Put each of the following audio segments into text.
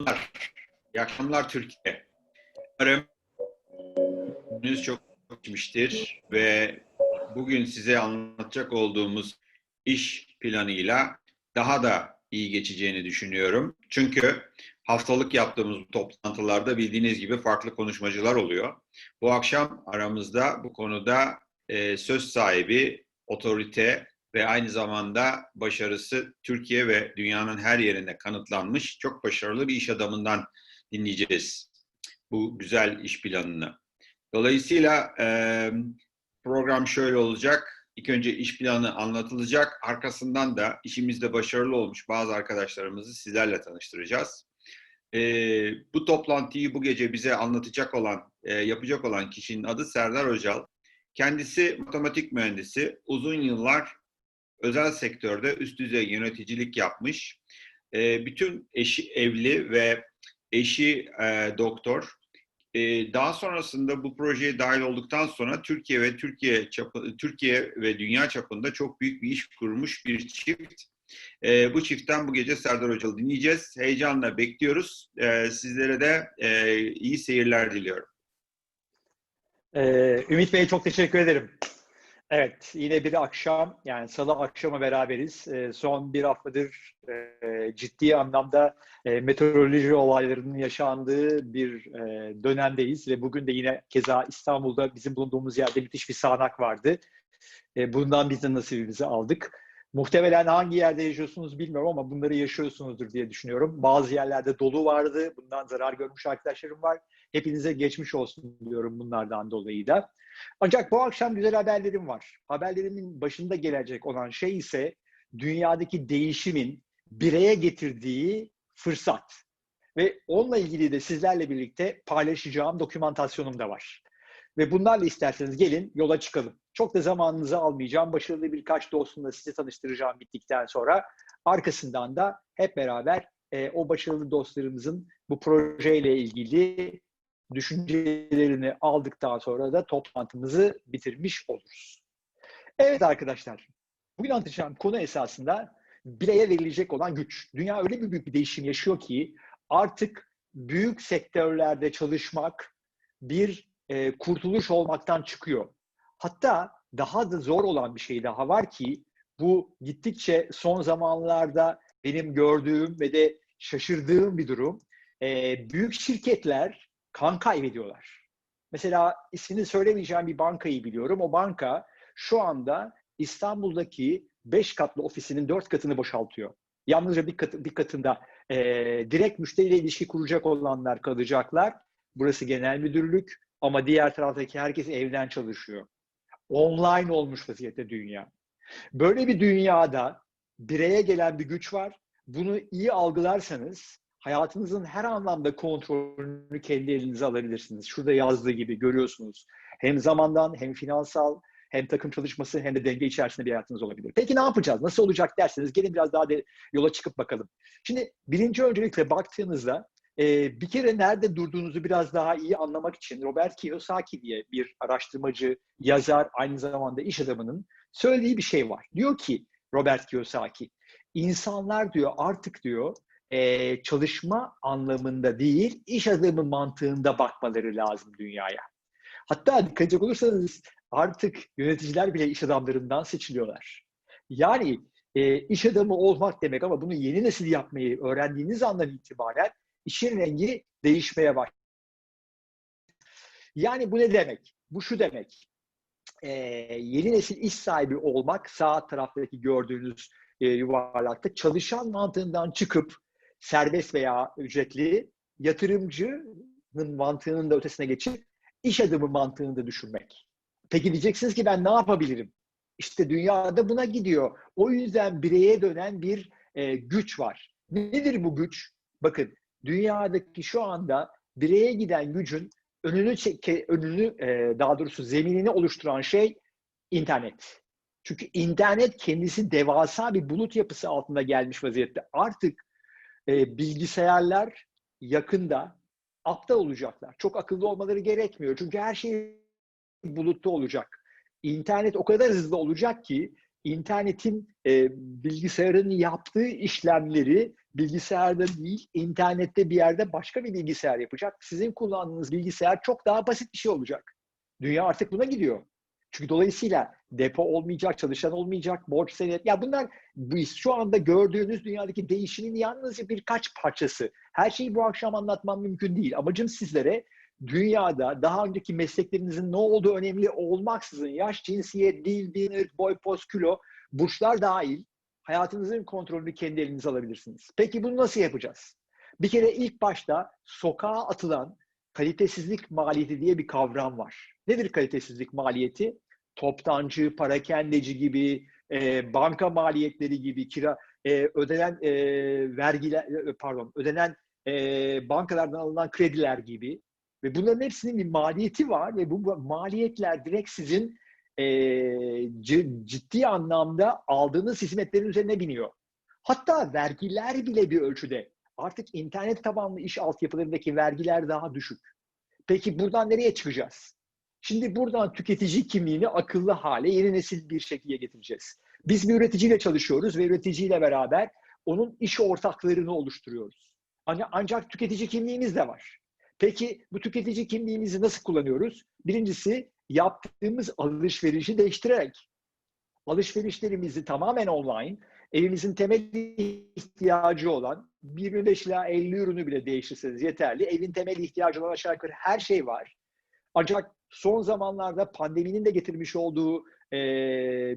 akşamlar. İyi akşamlar Türkiye. Umarım gününüz çok geçmiştir ve bugün size anlatacak olduğumuz iş planıyla daha da iyi geçeceğini düşünüyorum. Çünkü haftalık yaptığımız toplantılarda bildiğiniz gibi farklı konuşmacılar oluyor. Bu akşam aramızda bu konuda e, söz sahibi, otorite ve aynı zamanda başarısı Türkiye ve dünyanın her yerinde kanıtlanmış çok başarılı bir iş adamından dinleyeceğiz bu güzel iş planını. Dolayısıyla program şöyle olacak. İlk önce iş planı anlatılacak. Arkasından da işimizde başarılı olmuş bazı arkadaşlarımızı sizlerle tanıştıracağız. Bu toplantıyı bu gece bize anlatacak olan, yapacak olan kişinin adı Serdar Öcal. Kendisi matematik mühendisi. Uzun yıllar özel sektörde üst düzey yöneticilik yapmış. E, bütün eşi evli ve eşi e, doktor. E, daha sonrasında bu projeye dahil olduktan sonra Türkiye ve Türkiye çapı, Türkiye ve dünya çapında çok büyük bir iş kurmuş bir çift. E, bu çiftten bu gece Serdar Hoca'lı dinleyeceğiz. Heyecanla bekliyoruz. E, sizlere de e, iyi seyirler diliyorum. Ee, Ümit Bey çok teşekkür ederim. Evet, yine bir akşam, yani salı akşamı beraberiz. Ee, son bir haftadır e, ciddi anlamda e, meteoroloji olaylarının yaşandığı bir e, dönemdeyiz ve bugün de yine keza İstanbul'da bizim bulunduğumuz yerde müthiş bir sağanak vardı. E, bundan biz de nasibimizi aldık. Muhtemelen hangi yerde yaşıyorsunuz bilmiyorum ama bunları yaşıyorsunuzdur diye düşünüyorum. Bazı yerlerde dolu vardı, bundan zarar görmüş arkadaşlarım var. Hepinize geçmiş olsun diyorum bunlardan dolayı da. Ancak bu akşam güzel haberlerim var. Haberlerimin başında gelecek olan şey ise dünyadaki değişimin bireye getirdiği fırsat. Ve onunla ilgili de sizlerle birlikte paylaşacağım dokümantasyonum da var. Ve bunlarla isterseniz gelin yola çıkalım. Çok da zamanınızı almayacağım. Başarılı birkaç dostumla sizi tanıştıracağım bittikten sonra. Arkasından da hep beraber e, o başarılı dostlarımızın bu projeyle ilgili düşüncelerini aldıktan sonra da toplantımızı bitirmiş oluruz. Evet arkadaşlar, bugün anlatacağım konu esasında bireye verilecek olan güç. Dünya öyle bir büyük bir değişim yaşıyor ki artık büyük sektörlerde çalışmak bir e, kurtuluş olmaktan çıkıyor. Hatta daha da zor olan bir şey daha var ki bu gittikçe son zamanlarda benim gördüğüm ve de şaşırdığım bir durum. E, büyük şirketler kan kaybediyorlar. Mesela ismini söylemeyeceğim bir bankayı biliyorum. O banka şu anda İstanbul'daki 5 katlı ofisinin 4 katını boşaltıyor. Yalnızca bir, kat, bir katında e, direkt müşteriyle ilişki kuracak olanlar kalacaklar. Burası genel müdürlük ama diğer taraftaki herkes evden çalışıyor. Online olmuş vaziyette dünya. Böyle bir dünyada bireye gelen bir güç var. Bunu iyi algılarsanız hayatınızın her anlamda kontrolünü kendi elinize alabilirsiniz. Şurada yazdığı gibi görüyorsunuz. Hem zamandan hem finansal hem takım çalışması hem de denge içerisinde bir hayatınız olabilir. Peki ne yapacağız? Nasıl olacak derseniz gelin biraz daha de yola çıkıp bakalım. Şimdi birinci öncelikle baktığınızda e, bir kere nerede durduğunuzu biraz daha iyi anlamak için Robert Kiyosaki diye bir araştırmacı, yazar, aynı zamanda iş adamının söylediği bir şey var. Diyor ki Robert Kiyosaki, insanlar diyor artık diyor e, çalışma anlamında değil, iş adamı mantığında bakmaları lazım dünyaya. Hatta dikkat olursanız artık yöneticiler bile iş adamlarından seçiliyorlar. Yani e, iş adamı olmak demek ama bunu yeni nesil yapmayı öğrendiğiniz andan itibaren işin rengi değişmeye başlıyor. Yani bu ne demek? Bu şu demek. E, yeni nesil iş sahibi olmak sağ taraftaki gördüğünüz e, yuvarlakta çalışan mantığından çıkıp serbest veya ücretli yatırımcının mantığının da ötesine geçip iş adamı mantığını da düşünmek. Peki diyeceksiniz ki ben ne yapabilirim? İşte dünyada buna gidiyor. O yüzden bireye dönen bir e, güç var. Nedir bu güç? Bakın dünyadaki şu anda bireye giden gücün önünü çeke, önünü e, daha doğrusu zeminini oluşturan şey internet. Çünkü internet kendisi devasa bir bulut yapısı altında gelmiş vaziyette. Artık e, bilgisayarlar yakında aptal olacaklar. Çok akıllı olmaları gerekmiyor. Çünkü her şey bulutta olacak. İnternet o kadar hızlı olacak ki internetin e, bilgisayarın yaptığı işlemleri bilgisayarda değil, internette bir yerde başka bir bilgisayar yapacak. Sizin kullandığınız bilgisayar çok daha basit bir şey olacak. Dünya artık buna gidiyor. Çünkü dolayısıyla depo olmayacak, çalışan olmayacak, borç senet. Ya bunlar biz şu anda gördüğünüz dünyadaki değişimin yalnızca birkaç parçası. Her şeyi bu akşam anlatmam mümkün değil. Amacım sizlere dünyada daha önceki mesleklerinizin ne olduğu önemli olmaksızın yaş, cinsiyet, dil, din, boy, poz, kilo, burçlar dahil hayatınızın kontrolünü kendi elinize alabilirsiniz. Peki bunu nasıl yapacağız? Bir kere ilk başta sokağa atılan kalitesizlik maliyeti diye bir kavram var. Nedir kalitesizlik maliyeti? Toptancı, parakendeci gibi, e, banka maliyetleri gibi, kira e, ödenen e, vergiler, e, pardon, ödenen e, bankalardan alınan krediler gibi ve bunların hepsinin bir maliyeti var ve bu maliyetler direkt sizin e, ciddi anlamda aldığınız hizmetlerin üzerine biniyor. Hatta vergiler bile bir ölçüde. Artık internet tabanlı iş altyapılarındaki vergiler daha düşük. Peki buradan nereye çıkacağız? Şimdi buradan tüketici kimliğini akıllı hale yeni nesil bir şekilde getireceğiz. Biz bir üreticiyle çalışıyoruz ve üreticiyle beraber onun iş ortaklarını oluşturuyoruz. Ancak tüketici kimliğimiz de var. Peki bu tüketici kimliğimizi nasıl kullanıyoruz? Birincisi yaptığımız alışverişi değiştirerek. Alışverişlerimizi tamamen online, evimizin temel ihtiyacı olan 25 ila 50 ürünü bile değiştirseniz yeterli. Evin temel ihtiyacı olan aşağı yukarı her şey var. Ancak son zamanlarda pandeminin de getirmiş olduğu e,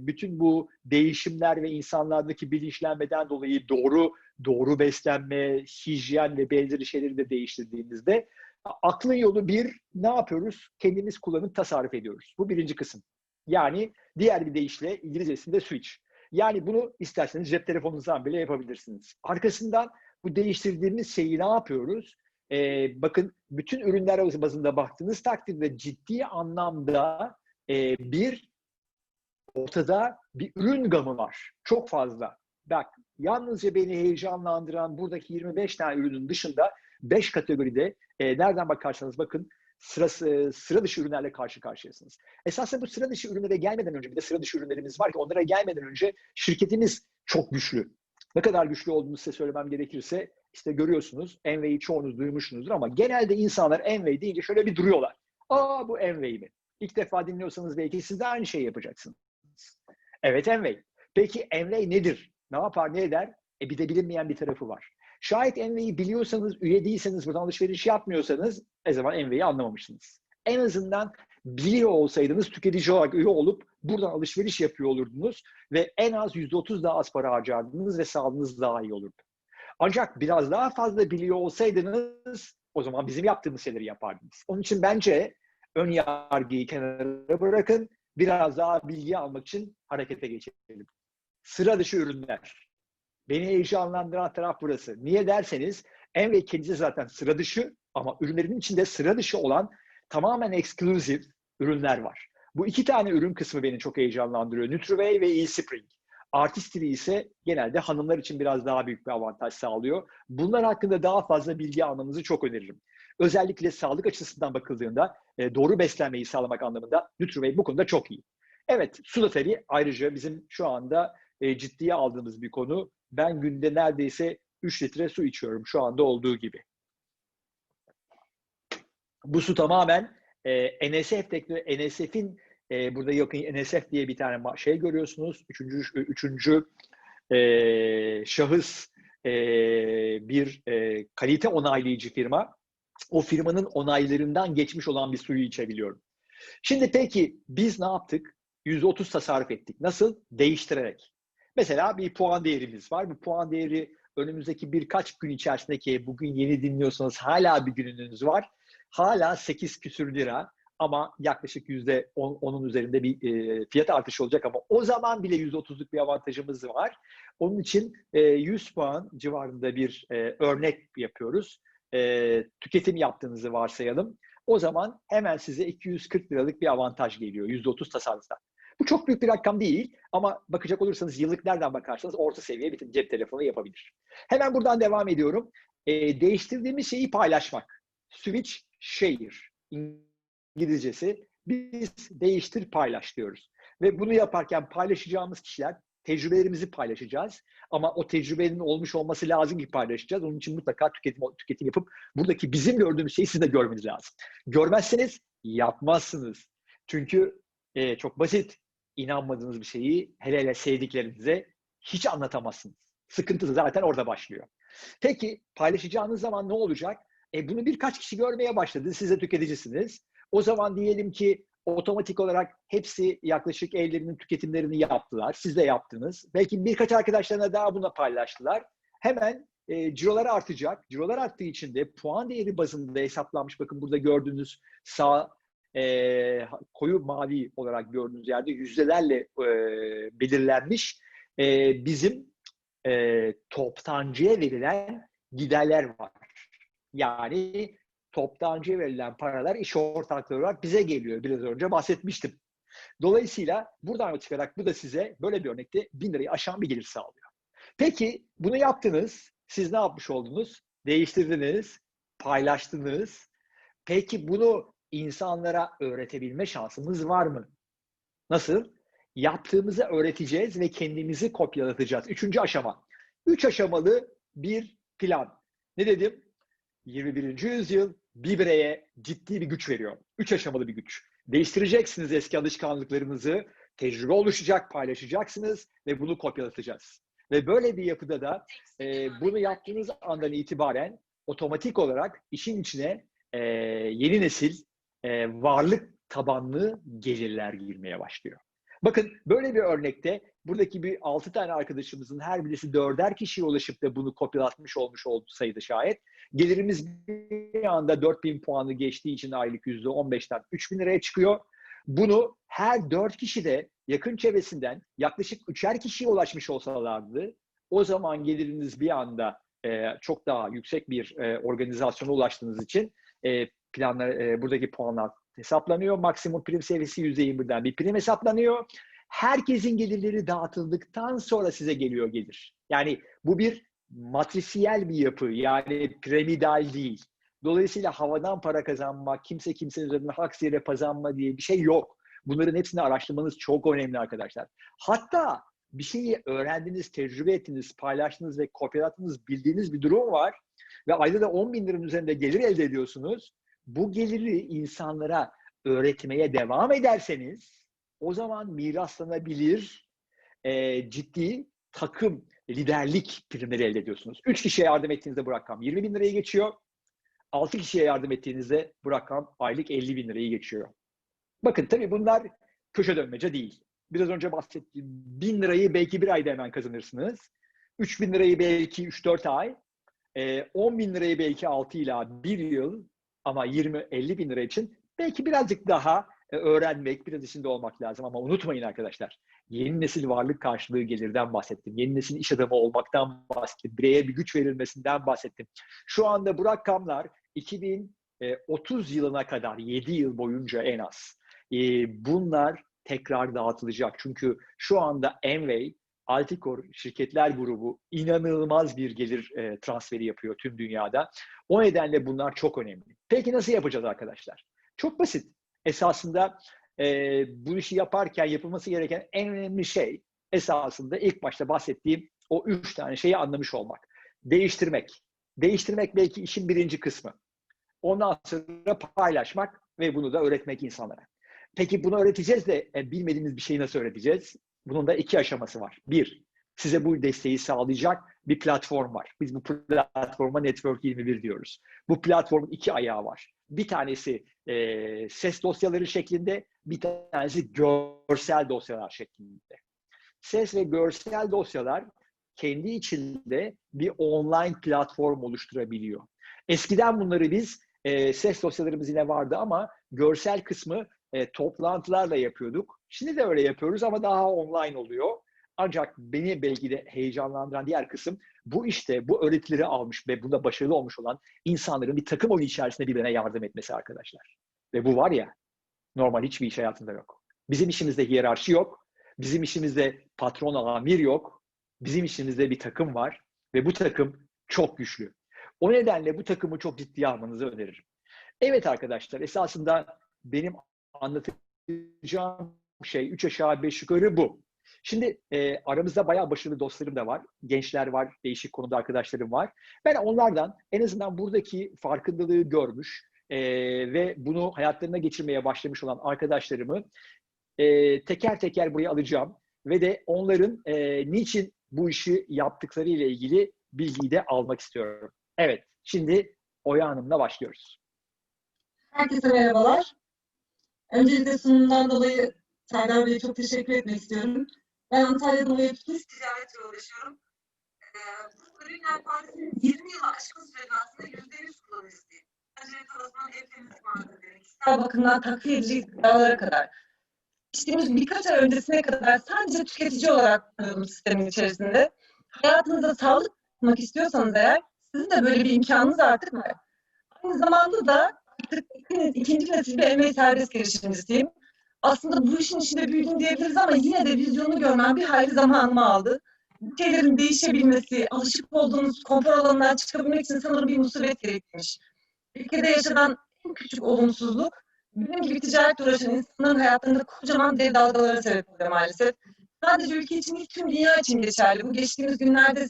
bütün bu değişimler ve insanlardaki bilinçlenmeden dolayı doğru doğru beslenme, hijyen ve benzeri şeyleri de değiştirdiğimizde aklın yolu bir, ne yapıyoruz? Kendimiz kullanıp tasarruf ediyoruz. Bu birinci kısım. Yani diğer bir deyişle İngilizcesinde switch. Yani bunu isterseniz cep telefonunuzdan bile yapabilirsiniz. Arkasından bu değiştirdiğimiz şeyi ne yapıyoruz? Ee, bakın bütün ürünler bazında baktığınız takdirde ciddi anlamda e, bir ortada bir ürün gamı var. Çok fazla. Bak yalnızca beni heyecanlandıran buradaki 25 tane ürünün dışında 5 kategoride e, nereden bakarsanız bakın sıra, sıra dışı ürünlerle karşı karşıyasınız. Esasında bu sıra dışı ürünlere gelmeden önce bir de sıra dışı ürünlerimiz var ki onlara gelmeden önce şirketimiz çok güçlü. Ne kadar güçlü olduğunu size söylemem gerekirse işte görüyorsunuz Envey'i çoğunuz duymuşsunuzdur ama genelde insanlar Envey deyince şöyle bir duruyorlar. Aa bu Envey mi? İlk defa dinliyorsanız belki siz de aynı şeyi yapacaksınız. Evet Envey. Peki Envey nedir? Ne yapar, ne eder? E bir de bilinmeyen bir tarafı var. Şayet Envey'i biliyorsanız, üye değilseniz, buradan alışveriş yapmıyorsanız o zaman Envey'i anlamamışsınız. En azından biliyor olsaydınız tüketici olarak üye olup buradan alışveriş yapıyor olurdunuz ve en az %30 daha az para harcardınız ve sağlığınız daha iyi olurdu. Ancak biraz daha fazla biliyor olsaydınız o zaman bizim yaptığımız şeyleri yapardınız. Onun için bence ön yargıyı kenara bırakın, biraz daha bilgi almak için harekete geçelim. Sıra dışı ürünler. Beni heyecanlandıran taraf burası. Niye derseniz Envey kendisi zaten sıra dışı ama ürünlerin içinde sıra dışı olan tamamen eksklusif ürünler var. Bu iki tane ürün kısmı beni çok heyecanlandırıyor. Nutrivey ve eSpring. Artistry ise genelde hanımlar için biraz daha büyük bir avantaj sağlıyor. Bunlar hakkında daha fazla bilgi almanızı çok öneririm. Özellikle sağlık açısından bakıldığında e, doğru beslenmeyi sağlamak anlamında Nutrivey bu konuda çok iyi. Evet, su ayrıca bizim şu anda e, ciddiye aldığımız bir konu. Ben günde neredeyse 3 litre su içiyorum şu anda olduğu gibi. Bu su tamamen e, NSF teknoloji, NSF'in e, burada yakın NSF diye bir tane şey görüyorsunuz. Üçüncü, üçüncü e, şahıs e, bir e, kalite onaylayıcı firma. O firmanın onaylarından geçmiş olan bir suyu içebiliyorum. Şimdi peki biz ne yaptık? %30 tasarruf ettik. Nasıl? Değiştirerek. Mesela bir puan değerimiz var. Bu puan değeri önümüzdeki birkaç gün içerisindeki bugün yeni dinliyorsanız hala bir gününüz var. Hala 8 küsür lira ama yaklaşık yüzde onun üzerinde bir e, fiyat artışı olacak ama o zaman bile yüzde otuzluk bir avantajımız var. Onun için e, 100 puan civarında bir e, örnek yapıyoruz. E, tüketim yaptığınızı varsayalım. O zaman hemen size 240 liralık bir avantaj geliyor yüzde otuz tasarrufta. Bu çok büyük bir rakam değil ama bakacak olursanız yıllık nereden bakarsanız orta seviye bir cep telefonu yapabilir. Hemen buradan devam ediyorum. E, değiştirdiğimiz şeyi paylaşmak. Switch, share. İngilizcesi biz değiştir paylaş diyoruz. Ve bunu yaparken paylaşacağımız kişiler tecrübelerimizi paylaşacağız. Ama o tecrübenin olmuş olması lazım ki paylaşacağız. Onun için mutlaka tüketim, tüketim yapıp buradaki bizim gördüğümüz şeyi siz de görmeniz lazım. Görmezseniz yapmazsınız. Çünkü e, çok basit. İnanmadığınız bir şeyi hele hele sevdiklerinize hiç anlatamazsınız. Sıkıntı zaten orada başlıyor. Peki paylaşacağınız zaman ne olacak? E, bunu birkaç kişi görmeye başladı. Siz de tüketicisiniz. O zaman diyelim ki otomatik olarak hepsi yaklaşık evlerinin tüketimlerini yaptılar. Siz de yaptınız. Belki birkaç arkadaşlarına daha buna paylaştılar. Hemen e, cirolar artacak. Cirolar arttığı için de puan değeri bazında hesaplanmış. Bakın burada gördüğünüz sağ e, koyu mavi olarak gördüğünüz yerde yüzdelerle e, belirlenmiş e, bizim e, toptancıya verilen giderler var. Yani toptancıya verilen paralar iş ortakları olarak bize geliyor. Biraz önce bahsetmiştim. Dolayısıyla buradan çıkarak bu da size böyle bir örnekte bin lirayı aşan bir gelir sağlıyor. Peki bunu yaptınız. Siz ne yapmış oldunuz? Değiştirdiniz, paylaştınız. Peki bunu insanlara öğretebilme şansımız var mı? Nasıl? Yaptığımızı öğreteceğiz ve kendimizi kopyalatacağız. Üçüncü aşama. Üç aşamalı bir plan. Ne dedim? 21. yüzyıl bir bireye ciddi bir güç veriyor. Üç aşamalı bir güç. Değiştireceksiniz eski alışkanlıklarınızı, tecrübe oluşacak, paylaşacaksınız ve bunu kopyalatacağız. Ve böyle bir yapıda da e, bunu yaptığınız andan itibaren otomatik olarak işin içine e, yeni nesil e, varlık tabanlı gelirler girmeye başlıyor. Bakın böyle bir örnekte buradaki bir 6 tane arkadaşımızın her birisi dörder kişiye ulaşıp da bunu kopyalatmış olmuş oldu sayıda şayet. Gelirimiz bir anda 4000 puanı geçtiği için aylık %15'ten 3000 liraya çıkıyor. Bunu her 4 kişi de yakın çevresinden yaklaşık 3'er kişiye ulaşmış olsalardı o zaman geliriniz bir anda e, çok daha yüksek bir e, organizasyona ulaştığınız için e, planlar, e, buradaki puanlar hesaplanıyor. Maksimum prim seviyesi %21'den bir prim hesaplanıyor. Herkesin gelirleri dağıtıldıktan sonra size geliyor gelir. Yani bu bir matrisiyel bir yapı. Yani piramidal değil. Dolayısıyla havadan para kazanmak, kimse kimsenin üzerinden haksız yere kazanma diye bir şey yok. Bunların hepsini araştırmanız çok önemli arkadaşlar. Hatta bir şeyi öğrendiniz, tecrübe ettiniz, paylaştınız ve kopyalattınız, bildiğiniz bir durum var ve ayda da 10 bin liranın üzerinde gelir elde ediyorsunuz. Bu geliri insanlara öğretmeye devam ederseniz o zaman miraslanabilir e, ciddi takım liderlik primleri elde ediyorsunuz. 3 kişiye yardım ettiğinizde bu rakam 20 bin liraya geçiyor. 6 kişiye yardım ettiğinizde bu rakam aylık 50 bin lirayı geçiyor. Bakın tabii bunlar köşe dönmece değil. Biraz önce bahsettiğim 1000 lirayı belki bir ayda hemen kazanırsınız. 3 bin lirayı belki 3-4 ay. 10 bin lirayı belki 6 ila 1 yıl ama 20-50 bin lira için belki birazcık daha e, öğrenmek, biraz içinde olmak lazım. Ama unutmayın arkadaşlar, yeni nesil varlık karşılığı gelirden bahsettim. Yeni nesil iş adamı olmaktan bahsettim. Bireye bir güç verilmesinden bahsettim. Şu anda bu rakamlar 2030 yılına kadar 7 yıl boyunca en az. E, bunlar tekrar dağıtılacak. Çünkü şu anda Envey, Alticor şirketler grubu inanılmaz bir gelir e, transferi yapıyor tüm dünyada. O nedenle bunlar çok önemli. Peki nasıl yapacağız arkadaşlar? Çok basit. Esasında e, bu işi yaparken yapılması gereken en önemli şey esasında ilk başta bahsettiğim o üç tane şeyi anlamış olmak. Değiştirmek. Değiştirmek belki işin birinci kısmı. Ondan sonra paylaşmak ve bunu da öğretmek insanlara. Peki bunu öğreteceğiz de e, bilmediğimiz bir şeyi nasıl öğreteceğiz? Bunun da iki aşaması var. Bir, size bu desteği sağlayacak bir platform var. Biz bu platforma Network 21 diyoruz. Bu platformun iki ayağı var. Bir tanesi e, ses dosyaları şeklinde, bir tanesi görsel dosyalar şeklinde. Ses ve görsel dosyalar kendi içinde bir online platform oluşturabiliyor. Eskiden bunları biz e, ses dosyalarımız yine vardı ama görsel kısmı e, toplantılarla yapıyorduk. Şimdi de öyle yapıyoruz ama daha online oluyor. Ancak beni belki de heyecanlandıran diğer kısım bu işte bu öğretileri almış ve bunda başarılı olmuş olan insanların bir takım oyunu içerisinde birbirine yardım etmesi arkadaşlar. Ve bu var ya normal hiçbir iş hayatında yok. Bizim işimizde hiyerarşi yok. Bizim işimizde patron amir yok. Bizim işimizde bir takım var ve bu takım çok güçlü. O nedenle bu takımı çok ciddiye almanızı öneririm. Evet arkadaşlar esasında benim anlatacağım şey üç aşağı beş yukarı bu. Şimdi e, aramızda bayağı başarılı dostlarım da var. Gençler var, değişik konuda arkadaşlarım var. Ben onlardan en azından buradaki farkındalığı görmüş e, ve bunu hayatlarına geçirmeye başlamış olan arkadaşlarımı e, teker teker buraya alacağım. Ve de onların e, niçin bu işi yaptıkları ile ilgili bilgiyi de almak istiyorum. Evet, şimdi Oya Hanım'la başlıyoruz. Herkese merhabalar. Öncelikle sunumundan dolayı Serdar Bey'e çok teşekkür etmek istiyorum. Ben Antalya'da mühendis ticaretle uğraşıyorum. Ee, bu ürünler Partisi'nin 20 yılı aşkın sürede aslında %100 kullanıcısıyım. Acele tarafından ev temizlik malzemeleri, kişisel bakımdan takviye edici gıdalara kadar. İşte birkaç ay öncesine kadar sadece tüketici olarak kullanıyordum sistemin içerisinde. Hayatınızda sağlık tutmak istiyorsanız eğer sizin de böyle bir imkanınız artık var. Aynı zamanda da ikinci nesil bir emeği serbest girişimcisiyim. Aslında bu işin içinde büyüdüm diyebiliriz ama yine de vizyonu görmem bir hayli zamanımı aldı. Bu şeylerin değişebilmesi, alışık olduğunuz konfor alanından çıkabilmek için sanırım bir musibet gerekmiş. Ülkede yaşanan en küçük olumsuzluk, benim gibi ticaretle uğraşan insanların hayatlarında kocaman dev dalgalara sebep oluyor maalesef. Sadece ülke için değil, tüm dünya için geçerli. Bu geçtiğimiz günlerde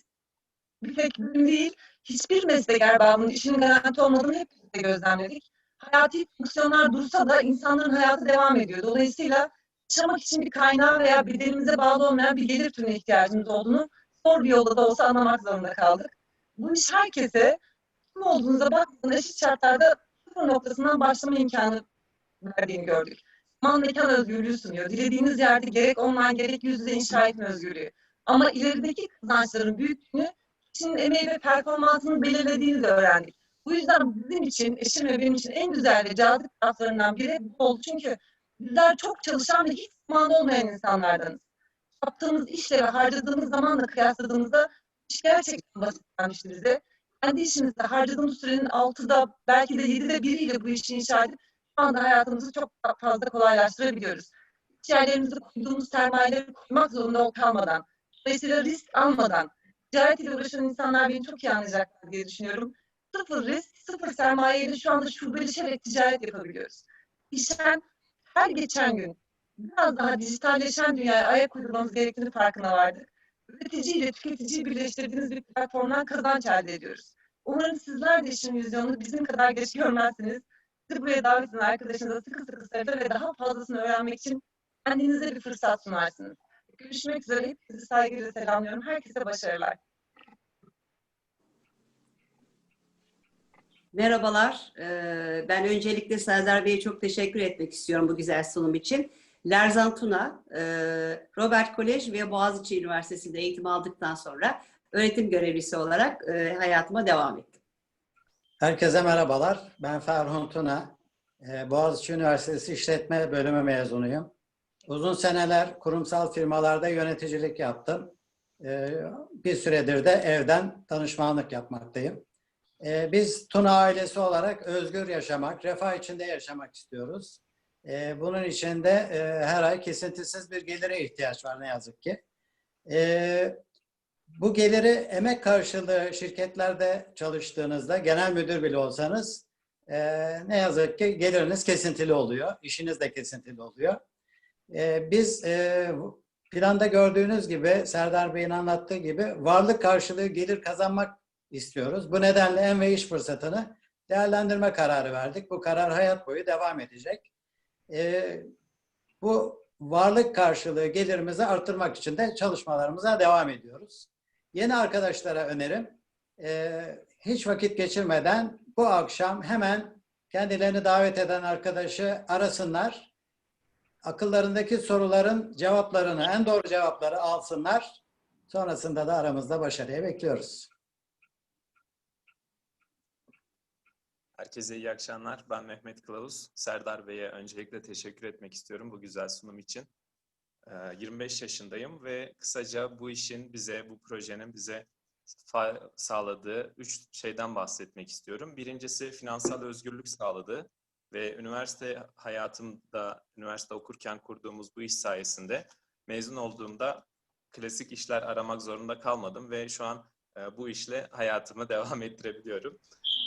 bir tek gün değil, hiçbir meslek erbabının işinin garanti olmadığını hep gözlemledik. Hayati fonksiyonlar dursa da insanların hayatı devam ediyor. Dolayısıyla yaşamak için bir kaynağı veya bedenimize bağlı olmayan bir gelir türüne ihtiyacımız olduğunu zor bir yolda da olsa anlamak zorunda kaldık. Bu iş herkese kim olduğunuza bakmadan eşit şartlarda sıfır noktasından başlama imkanı verdiğini gördük. Zaman mekan özgürlüğü sunuyor. Dilediğiniz yerde gerek online gerek yüz yüze inşa etme özgürlüğü. Ama ilerideki kazançların büyüklüğünü kişinin emeği ve performansını belirlediğini de öğrendik. Bu yüzden bizim için, eşim ve benim için en güzel ve cazip taraflarından biri bu oldu. Çünkü bizler çok çalışan ve hiç zaman olmayan insanlardanız. Yaptığımız işle ve harcadığımız zamanla kıyasladığımızda iş gerçekten basit gelmişti bize. Kendi işimizde harcadığımız sürenin altıda belki de yedide biriyle bu işi inşa edip şu anda hayatımızı çok fazla kolaylaştırabiliyoruz. İş yerlerimizde koyduğumuz sermayeleri koymak zorunda kalmadan, dolayısıyla risk almadan, ticaret ile uğraşan insanlar beni çok iyi anlayacaklar diye düşünüyorum sıfır risk, sıfır sermayeyle şu anda şubeleşerek ticaret yapabiliyoruz. İşten her geçen gün biraz daha dijitalleşen dünyaya ayak uydurmamız gerektiğini farkına vardık. Üretici ile tüketiciyi birleştirdiğiniz bir platformdan kazanç elde ediyoruz. Umarım sizler de işin vizyonunu bizim kadar geç görmezsiniz. Sizi buraya davet eden arkadaşınıza sıkı sıkı sarılır ve daha fazlasını öğrenmek için kendinize bir fırsat sunarsınız. Görüşmek üzere. Hepinizi saygıyla selamlıyorum. Herkese başarılar. Merhabalar. Ben öncelikle Serdar Bey'e çok teşekkür etmek istiyorum bu güzel sunum için. Lerzan Tuna, Robert Kolej ve Boğaziçi Üniversitesi'nde eğitim aldıktan sonra öğretim görevlisi olarak hayatıma devam ettim. Herkese merhabalar. Ben Ferhun Tuna. Boğaziçi Üniversitesi İşletme Bölümü mezunuyum. Uzun seneler kurumsal firmalarda yöneticilik yaptım. Bir süredir de evden danışmanlık yapmaktayım. Ee, Biz Tuna ailesi olarak özgür yaşamak, refah içinde yaşamak istiyoruz. Ee, Bunun için de e, her ay kesintisiz bir gelire ihtiyaç var ne yazık ki. Ee, bu geliri emek karşılığı şirketlerde çalıştığınızda genel müdür bile olsanız eee, ne yazık ki geliriniz kesintili oluyor. işiniz de kesintili oluyor. Eee, biz eee, planda gördüğünüz gibi Serdar Bey'in anlattığı gibi varlık karşılığı gelir kazanmak istiyoruz. Bu nedenle en ve iş fırsatını değerlendirme kararı verdik. Bu karar hayat boyu devam edecek. Eee, bu varlık karşılığı gelirimizi artırmak için de çalışmalarımıza devam ediyoruz. Yeni arkadaşlara önerim, eee, hiç vakit geçirmeden bu akşam hemen kendilerini davet eden arkadaşı arasınlar. Akıllarındaki soruların cevaplarını, en doğru cevapları alsınlar. Sonrasında da aramızda başarıya bekliyoruz. Herkese iyi akşamlar. Ben Mehmet Kılavuz. Serdar Bey'e öncelikle teşekkür etmek istiyorum bu güzel sunum için. Ee, 25 yaşındayım ve kısaca bu işin bize, bu projenin bize sağladığı üç şeyden bahsetmek istiyorum. Birincisi finansal özgürlük sağladı ve üniversite hayatımda, üniversite okurken kurduğumuz bu iş sayesinde mezun olduğumda klasik işler aramak zorunda kalmadım ve şu an e, bu işle hayatımı devam ettirebiliyorum.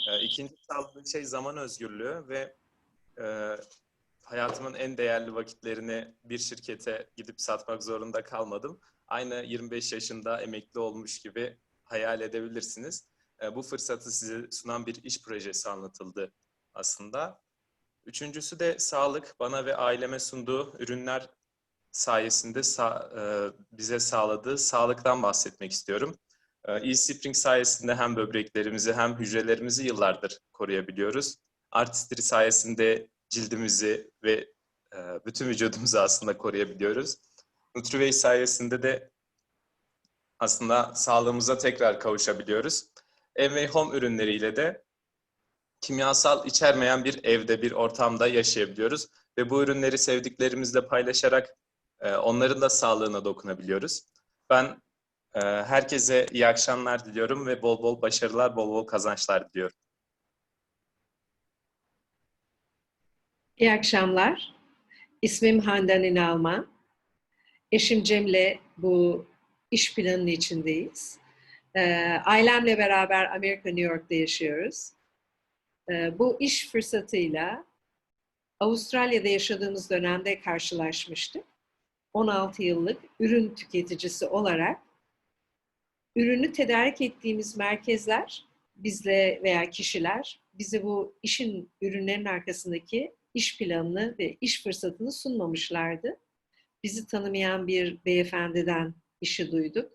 Ee, İkinci sağladığı şey zaman özgürlüğü ve e, hayatımın en değerli vakitlerini bir şirkete gidip satmak zorunda kalmadım. Aynı 25 yaşında emekli olmuş gibi hayal edebilirsiniz. E, bu fırsatı size sunan bir iş projesi anlatıldı aslında. Üçüncüsü de sağlık. Bana ve aileme sunduğu ürünler sayesinde sa- e, bize sağladığı sağlıktan bahsetmek istiyorum. E, E-Spring sayesinde hem böbreklerimizi hem hücrelerimizi yıllardır koruyabiliyoruz. Artistry sayesinde cildimizi ve e, bütün vücudumuzu aslında koruyabiliyoruz. Nutrivey sayesinde de aslında sağlığımıza tekrar kavuşabiliyoruz. Ev home ürünleriyle de kimyasal içermeyen bir evde, bir ortamda yaşayabiliyoruz. Ve bu ürünleri sevdiklerimizle paylaşarak e, onların da sağlığına dokunabiliyoruz. Ben herkese iyi akşamlar diliyorum ve bol bol başarılar, bol bol kazançlar diliyorum. İyi akşamlar. İsmim Handan İnalman. Eşim Cem'le bu iş planının içindeyiz. Ee, ailemle beraber Amerika, New York'ta yaşıyoruz. Ee, bu iş fırsatıyla Avustralya'da yaşadığımız dönemde karşılaşmıştık. 16 yıllık ürün tüketicisi olarak ürünü tedarik ettiğimiz merkezler bizle veya kişiler bize bu işin ürünlerin arkasındaki iş planını ve iş fırsatını sunmamışlardı. Bizi tanımayan bir beyefendiden işi duyduk.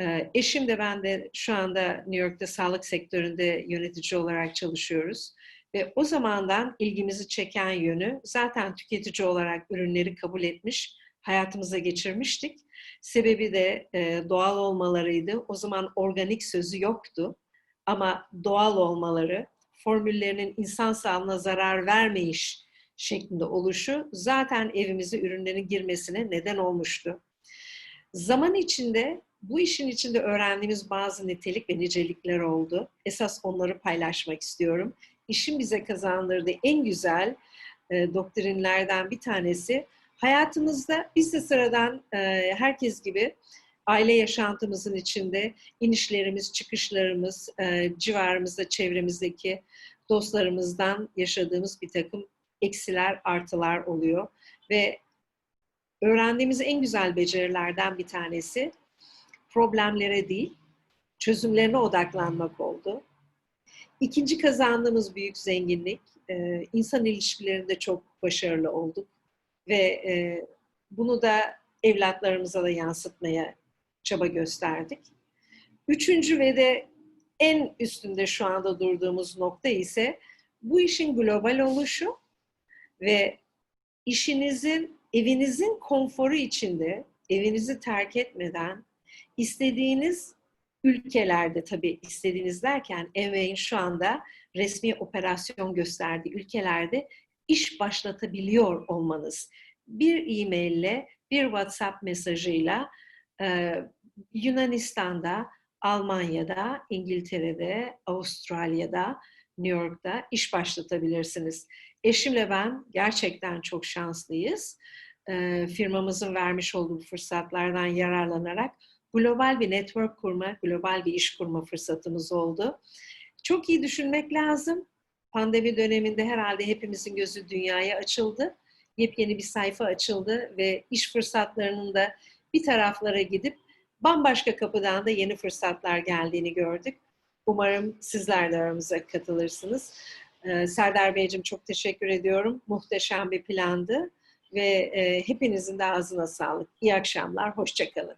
Ee, eşim de ben de şu anda New York'ta sağlık sektöründe yönetici olarak çalışıyoruz. Ve o zamandan ilgimizi çeken yönü zaten tüketici olarak ürünleri kabul etmiş, hayatımıza geçirmiştik. Sebebi de e, doğal olmalarıydı. O zaman organik sözü yoktu. Ama doğal olmaları, formüllerinin insan sağlığına zarar vermeyiş şeklinde oluşu zaten evimize ürünlerin girmesine neden olmuştu. Zaman içinde bu işin içinde öğrendiğimiz bazı nitelik ve nicelikler oldu. Esas onları paylaşmak istiyorum. İşin bize kazandırdığı en güzel e, doktrinlerden bir tanesi hayatımızda biz de sıradan e, herkes gibi aile yaşantımızın içinde inişlerimiz, çıkışlarımız, e, civarımızda, çevremizdeki dostlarımızdan yaşadığımız bir takım eksiler, artılar oluyor. Ve öğrendiğimiz en güzel becerilerden bir tanesi problemlere değil, çözümlerine odaklanmak oldu. İkinci kazandığımız büyük zenginlik, e, insan ilişkilerinde çok başarılı olduk. Ve e, bunu da evlatlarımıza da yansıtmaya çaba gösterdik. Üçüncü ve de en üstünde şu anda durduğumuz nokta ise bu işin global oluşu ve işinizin, evinizin konforu içinde, evinizi terk etmeden istediğiniz ülkelerde tabii istediğiniz derken Envey'in şu anda resmi operasyon gösterdiği ülkelerde iş başlatabiliyor olmanız. Bir e-maille, bir WhatsApp mesajıyla e, Yunanistan'da, Almanya'da, İngiltere'de, Avustralya'da, New York'ta iş başlatabilirsiniz. Eşimle ben gerçekten çok şanslıyız. E, firmamızın vermiş olduğu fırsatlardan yararlanarak global bir network kurma, global bir iş kurma fırsatımız oldu. Çok iyi düşünmek lazım. Pandemi döneminde herhalde hepimizin gözü dünyaya açıldı. Yepyeni bir sayfa açıldı ve iş fırsatlarının da bir taraflara gidip bambaşka kapıdan da yeni fırsatlar geldiğini gördük. Umarım sizler de aramıza katılırsınız. Ee, Serdar Beyciğim çok teşekkür ediyorum. Muhteşem bir plandı ve e, hepinizin de ağzına sağlık. İyi akşamlar, hoşçakalın.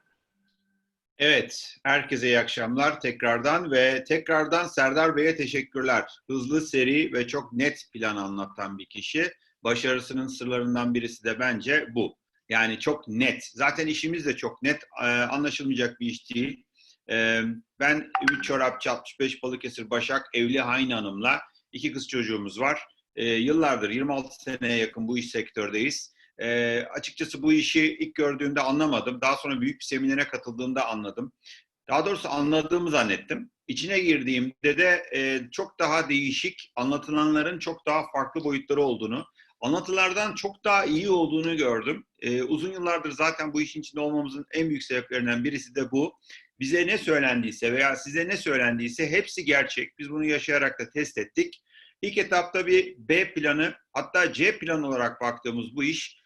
Evet, herkese iyi akşamlar tekrardan ve tekrardan Serdar Bey'e teşekkürler. Hızlı, seri ve çok net plan anlatan bir kişi. Başarısının sırlarından birisi de bence bu. Yani çok net. Zaten işimiz de çok net. Ee, anlaşılmayacak bir iş değil. Ee, ben Ümit Çorapçı 65 Balıkesir Başak evli Hain Hanım'la iki kız çocuğumuz var. Ee, yıllardır 26 seneye yakın bu iş sektördeyiz. E, açıkçası bu işi ilk gördüğümde anlamadım. Daha sonra büyük bir seminere katıldığımda anladım. Daha doğrusu anladığımı zannettim. İçine girdiğimde de e, çok daha değişik, anlatılanların çok daha farklı boyutları olduğunu, anlatılardan çok daha iyi olduğunu gördüm. E, uzun yıllardır zaten bu işin içinde olmamızın en büyük sebeplerinden birisi de bu. Bize ne söylendiyse veya size ne söylendiyse hepsi gerçek. Biz bunu yaşayarak da test ettik. İlk etapta bir B planı hatta C planı olarak baktığımız bu iş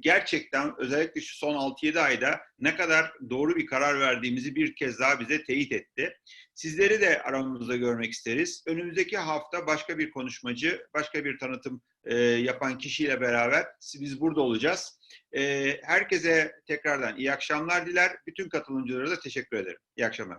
gerçekten özellikle şu son 6-7 ayda ne kadar doğru bir karar verdiğimizi bir kez daha bize teyit etti. Sizleri de aramızda görmek isteriz. Önümüzdeki hafta başka bir konuşmacı, başka bir tanıtım e, yapan kişiyle beraber biz burada olacağız. E, herkese tekrardan iyi akşamlar diler. Bütün katılımcılara da teşekkür ederim. İyi akşamlar.